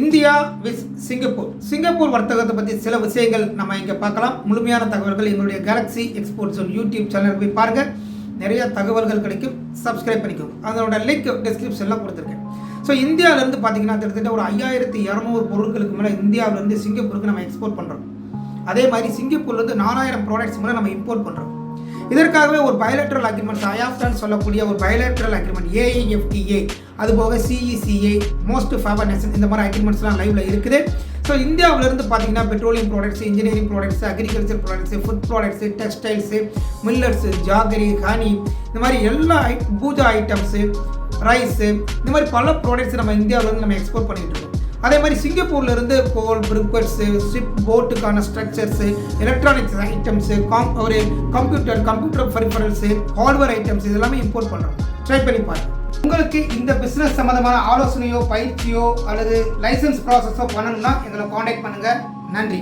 India with Singapore. Singapore வர்த்தகத்தை பற்றி சில விஷயங்கள் நம்ம இங்கே பார்க்கலாம். முழுமையான தகவல்கள் எங்களுடைய கேலக்ஸி எக்ஸ்போர்ட்ஸ் யூடியூப் சேனல் போய் பாருங்கள் நிறைய தகவல்கள் கிடைக்கும். சப்ஸ்கிரைப் பண்ணிக்கோங்க. அதனோட லிங்க் டிஸ்கிரிப்ஷனில் கொடுத்துருக்கேன். ஸோ இந்தியாவிலேருந்து பார்த்தீங்கன்னா கிட்டத்தட்ட ஒரு ஐயாயிரத்தி இரநூறு பொருட்களுக்கு மேலே இந்தியாவிலேருந்து சிங்கப்பூருக்கு நம்ம எக்ஸ்போர்ட் பண்ணுறோம் அதே மாதிரி சிங்கப்பூர்லேருந்து நாலாயிரம் ப்ராடக்ட்ஸ் மேலே நம்ம இம்போர்ட் பண்ணுறோம் இதற்காகவே ஒரு பயலேட்ரல் அக்ரிமெண்ட் அயாப்டான்னு சொல்லக்கூடிய ஒரு பயலேட்ரல் அக்ரிமெண்ட் ஏஐஎஃப்டிஏ அதுபோக சிஇசிஏ மோஸ்ட் ஃபேவர் நேஷன் இந்த மாதிரி அக்ரிமெண்ட்ஸ்லாம் லைவ்ல இருக்குது. ஸோ இந்தியாவிலேருந்து பார்த்தீங்கன்னா petroleum products engineering products agriculture products food products textiles millers jaggery honey இந்த மாதிரி எல்லா பூஜா ஐட்டம்ஸு ரைஸு இந்த மாதிரி பல ப்ராடக்ட்ஸ் நம்ம இந்தியாவிலேருந்து நம்ம எக்ஸ்போர்ட் பண்ணிகிட்டு இருக்கோம். அதே மாதிரி சிங்கப்பூர்லேருந்து கோல் பிரிக்வெட்ஸு ஷிப் போட்டுக்கான ஸ்ட்ரக்சர்ஸு எலக்ட்ரானிக்ஸ் ஐட்டம்ஸு காம் ஒரு computer computer peripherals hardware items இதெல்லாமே இம்போர்ட் பண்ணுறோம் ட்ரை பண்ணி பாருங்கள் உங்களுக்கு இந்த பிஸ்னஸ் சம்மந்தமான ஆலோசனையோ பயிற்சியோ அல்லது லைசன்ஸ் ப்ராசஸோ பண்ணணும்னா எங்களை காண்டாக்ட் பண்ணுங்கள் நன்றி.